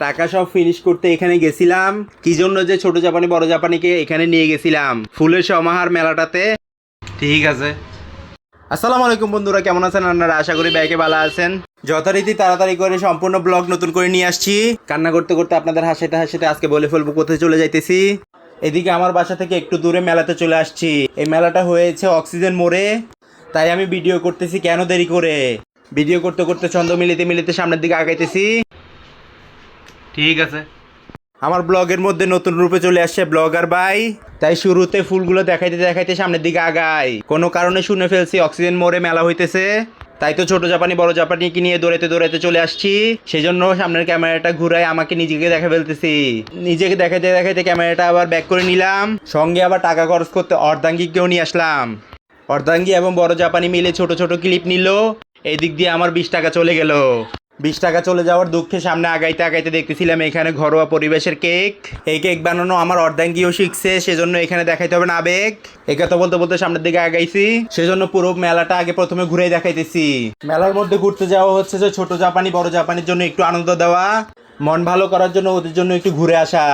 টাকা সব ফিনিশ করতে এখানে গেছিলাম। কি জন্য যে ছোট জাপানি বড় জাপানিকে এখানে নিয়ে গেছিলাম? ফুলের সমাহার মেলাটাতে। ঠিক আছে। আসসালামু আলাইকুম বন্ধুরা কেমন আছেন? আপনারা আশা করি ব্যাগে ভালো আছেন। যথারীতি তাড়াতাড়ি করে সম্পূর্ণ ব্লগ নতুন করে নিয়ে আসছি। কান্না করতে করতে আপনাদের হাসিতে হাসিতে আজকে বলে ফেলব কোথায় চলে যাইতেছি। এদিকে আমার বাসা থেকে একটু দূরে মেলাতে চলে আসছি। এই মেলাটা হয়েছে অক্সিজেন মোড়ে। তাই আমি ভিডিও করতেছি কেন দেরি করে? ভিডিও করতে করতে ছন্দ মিলিতে মিলিতে সামনের দিকে আগাইতেছি। ঠিক আছে। আমার ব্লগের মধ্যে নতুন রূপে চলে আসছে ব্লগার ভাই। তাই শুরুতে ফুলগুলো দেখাইতে দেখাইতে সামনের দিকে আগাই। কোনো কারণে শুনে ফেলছি, অক্সিজেন মোড়ে মেলা হইতেছে। তাই তো ছোট জাপানি, বড় জাপানি কি নিয়ে দৌড়াইতে দৌড়াইতে চলে আসছি। সেই জন্য সামনের ক্যামেরাটা ঘুরাই আমাকে নিজেকে দেখা ফেলতেছি। নিজেকে দেখাইতে দেখাইতে ক্যামেরাটা আবার ব্যাক করে নিলাম। সঙ্গে আবার টাকা খরচ করতে অর্ধাঙ্গিকেও নিয়ে আসলাম। অর্ধাঙ্গি এবং বড় জাপানি মিলে ছোট ছোট ক্লিপ নিল। এই দিক দিয়ে আমার বিশ টাকা চলে গেল। বিশ টাকা চলে যাওয়ার দুঃখে সামনে আগাইতে আগাইতে দেখতেছিলাম এখানে ঘরোয়া পরিবেশের কেক। এই কেক বানানো আমার অর্ধাঙ্গিও শিখছে সেজন্য এখানে দেখাইতে হবে না আবেগ। এই কথা বলতে বলতে সামনের দিকে আগাইছি সেজন্য পুরো মেলাটা আগে প্রথমে ঘুরে দেখাইতেছি। মেলার মধ্যে ঘুরতে যাওয়া হচ্ছে যে ছোট জাপানি বড় জাপানির জন্য একটু আনন্দ দেওয়া মন ভালো করার জন্য ওদের জন্য একটু ঘুরে আসা।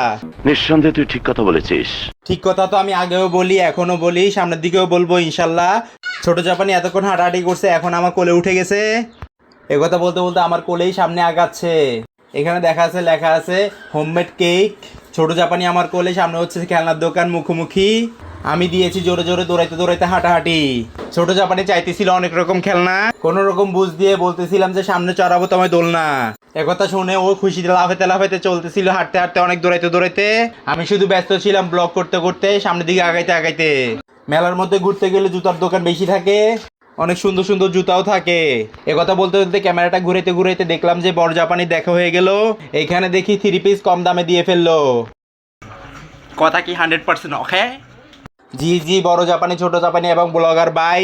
নিঃসন্দেহে তুই ঠিক কথা বলেছিস। ঠিক কথা তো আমি আগেও বলি এখনও বলি সামনের দিকেও বলব ইনশাল্লাহ। ছোট জাপানি এতক্ষণ হাঁটাহাঁটি করছে এখন আমার কোলে উঠে গেছে। এ কথা বলতে বলতে আমার কোলেই সামনে আগাচ্ছে। এখানে দেখা আছে, লেখা আছে হোমমেড কেক ছোট জাপানি আমার কোলে সামনে হচ্ছে খেলনার দোকান মুখোমুখি। আমি দিয়েছি জোরে জোরে দৌড়াইতে দৌড়াইতে হাঁটাহাঁটি। ছোট জাপানি চাইতেছিল অনেক রকম খেলনা। কোন রকম বুঝ দিয়ে বলতেছিলাম যে সামনে চড়াবো তোমায় দোলনা। একথা শুনে ও খুশিতে লাফাতে লাফাতে চলতেছিল, হাঁটতে হাঁটতে অনেক দৌড়াইতে দৌড়াইতে। আমি শুধু ব্যস্ত ছিলাম ব্লগ করতে করতে, সামনের দিকে আগাইতে আগাইতে। মেলার মধ্যে ঘুরতে গেলে জুতার দোকান বেশি থাকে। অনেক সুন্দর সুন্দর জুতাও থাকে। একথা বলতে বলতে ক্যামেরাটা ঘুরাইতে ঘুরাইতে দেখলাম যে বড় জাপানি দেখা হয়ে গেল। এখানে দেখি থ্রি পিস কম দামে দিয়ে ফেলল। কথা কি হান্ড্রেড পার্সেন্ট ওকে জি জি, বড় জাপানি, ছোট জাপানি এবং ব্লগার বাই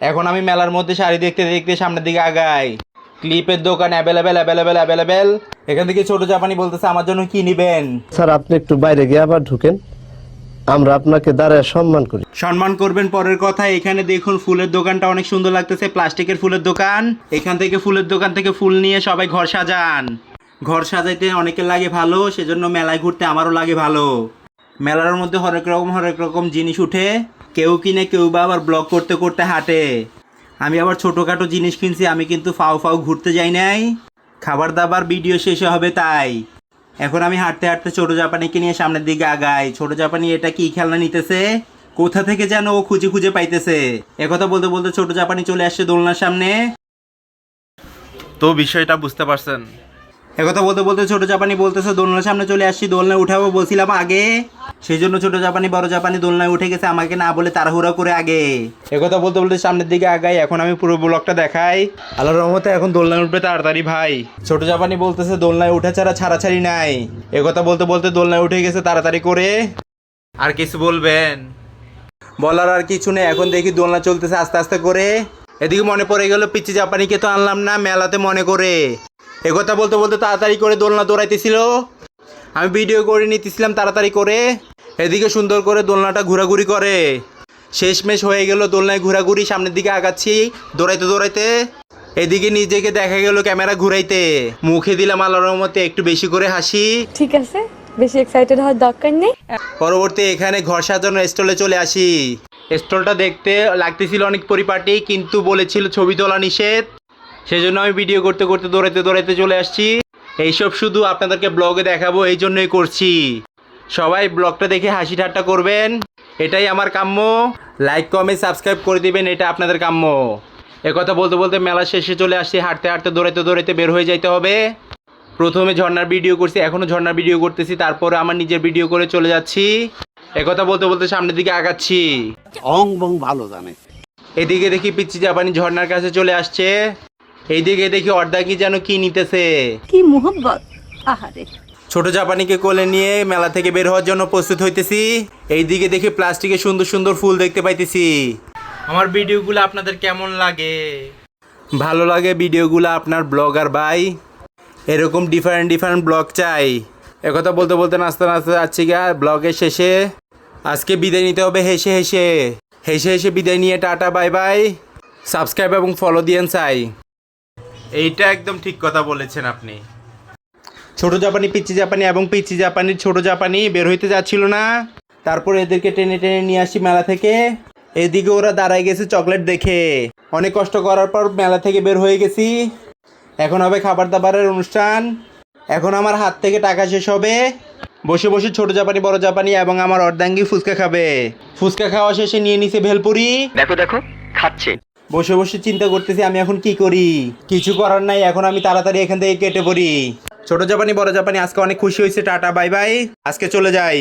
এখন আমি মেলার মধ্যে শাড়ি দেখতে দেখতে সামনের দিকে আগাই। ক্লিপের দোকান অ্যাভেলেবেল অ্যাভেলেবেল অ্যাভেলেবেল এখান থেকে ছোট জাপানি বলতেছে, আমার জন্য কি নিবেন? স্যার, আপনি একটু বাইরে গিয়ে আবার ঢুকেন। আমরা আপনাকে দাঁড়ায় সম্মান করি। সম্মান করবেন পরের কথা, এখানে দেখুন ফুলের দোকানটা অনেক সুন্দর লাগতেছে, প্লাস্টিকের ফুলের দোকান। এখান থেকে ফুলের দোকান থেকে ফুল নিয়ে সবাই ঘর সাজান। ঘর সাজাইতে অনেকের লাগে ভালো, সেজন্য মেলায় ঘুরতে আমারও লাগে ভালো। মেলার মধ্যে হরেক রকম হরেক রকম জিনিস উঠে, কেউ কিনে, কেউ বা আবার ব্লগ করতে করতে হাঁটে। আমি আবার ছোটোখাটো জিনিস কিনছি, আমি কিন্তু ফাও ফাও ঘুরতে যাই নাই। খাবার দাবার ভিডিও শেষে হবে তাই। এখন আমি হাঁটতে হাঁটতে ছোট জাপানিকে নিয়ে সামনের দিকে আগাই। ছোট জাপানি এটা কি খেলনা নিতেছে? কোথা থেকে যেন ও খুঁজে খুঁজে পাইতেছে? একথা বলতে বলতে ছোট জাপানি চলে আসছে দোলনার সামনে। তো বিষয়টা বুঝতে পারছেন। একথা বলতে বলতে ছোট জাপানি বলতেছে, দোলনার সামনে চলে আসছি, দোলনায় উঠাবো বলছিলাম আগে। সেই জন্য ছোট জাপানি, বড় জাপানি দোলনায় উঠে গেছে, আমাকে না বলে তাড়াহুড়া করে আগে। একথা বলতে বলতে সামনের দিকে আগাই, এখন আমি পুরো ব্লগটা দেখাই। আল্লাহর রহমতে এখন দোলনায় উঠবে তাড়াতাড়ি ভাই। ছোট জাপানি বলতেছে, দোলনায় উঠে ছাড়া ছাড়াছাড়ি নাই। একথা বলতে বলতে দোলনায় উঠে গেছে তাড়াতাড়ি করে। আর কিছু বলবেন? বলার আর কিছু নেই, এখন দেখি দোলনা চলতেছে আস্তে আস্তে করে। এদিকে মনে পড়ে গেল পিচি জাপানিকে তো আনলাম না, মেলাতে মনে করে। একথা বলতে বলতে তাড়াতাড়ি করে দোলনা দৌড়াইতেছিল। আমি ভিডিও করে নিতেছিলাম তাড়াতাড়ি করে। এদিকে সুন্দর করে দোলনাটা ঘোরাঘুরি করে। শেষমেশ হয়ে গেল দোলনায় ঘোরাঘুরি সামনের দিকে আগাচ্ছি দৌড়াইতে দৌড়াইতে। এদিকে নিজেকে দেখা গেল ক্যামেরা ঘুরাইতে। মুখে দিলাম আল্লাহর রহমতে একটু বেশি করে হাসি। ঠিক আছে বেশি এক্সাইটেড হওয়ার দরকার নেই। পরবর্তী এখানে ঘর সাজানোর স্টলে চলে আসি। স্টলটা দেখতে লাগতেছিল অনেক পরিপাটি কিন্তু বলেছিল ছবি তোলা নিষেধ। সেজন্য আমি ভিডিও করতে করতে দৌড়াইতে দৌড়াইতে চলে আসছি। এইসব শুধু আপনাদেরকে ব্লগে দেখাবো এই জন্যই করছি। সবাই ব্লগটা দেখে হাসি ঠাট্টা করবেন। এটাই আমার কাম্য। লাইক কমেন্ট সাবস্ক্রাইব করে দিবেন এটা আপনাদের কাম্য। একথা বলতে বলতে মেলা শেষে চলে আসছি হাঁটতে হাঁটতে দৌড়াইতে দৌড়াইতে বের হয়ে যাইতে হবে। প্রথমে ঝর্ণার ভিডিও করছি এখনও ঝর্ণার ভিডিও করতেছি তারপরে আমার নিজের ভিডিও করে চলে যাচ্ছি। একথা বলতে বলতে সামনের দিকে আগাচ্ছি। অং বং ভালো জানে। এদিকে দেখি পিচ্ছি জাপানি ঝর্ণার কাছে চলে আসছে। এইদিকে দেখি অর্ধাকি যেন কি নিতেছে। কি মোহব্বত আহারে। ছোট জাপানিকে কোলে নিয়ে মেলা থেকে বের হওয়ার জন্য প্রস্তুত হইতেছি। এইদিকে দেখি প্লাস্টিকে সুন্দর সুন্দর ফুল দেখতে পাইতেছি। আমার ভিডিওগুলো আপনাদের কেমন লাগে? ভালো লাগে ভিডিওগুলো আপনার ব্লগার ভাই। এরকম ডিফারেন্ট ডিফারেন্ট ব্লগ চাই। একথা বলতে বলতে নাচতে নাচতে যাচ্ছি গা ব্লগের শেষে। আজকে বিদায় নিতে হবে হেসে হেসে। হেসে হেসে বিদায় নিয়ে টাটা বাই বাই। সাবস্ক্রাইব এবং ফলো দিয়েন চাই। এইটা একদম ঠিক কথা বলেছেন আপনি। ছোট জাপানি পিচ্চি জাপানি এবং পিচ্চি জাপানির ছোট জাপানি বের হইতে যাচ্ছিল না। তারপর এদেরকে টেনে টেনে নিয়ে আসি মেলা থেকে। এদিকে ওরা দাঁড়ায় গেছে চকলেট দেখে। অনেক কষ্ট করার পর মেলা থেকে বের হয়ে গেছি। এখন হবে খাবার দাবারের অনুষ্ঠান। এখন আমার হাত থেকে টাকা শেষ হবে। বসে বসে ছোট জাপানি বড় জাপানি এবং আমার অর্ধাঙ্গি ফুচকা খাবে। ফুচকা খাওয়া শেষে নিয়ে নিছে ভেলপুরি। দেখো দেখো খাচ্ছে। বসে বসে চিন্তা করতেছি আমি এখন কি করি? কিছু করার নাই, এখন আমি তাড়াতাড়ি এখান থেকে কেটে পড়ি। ছোট জাপানি, বড় জাপানি, আজকে অনেক খুশি হয়েছে, টাটা, বাই বাই। আজকে চলে যাই।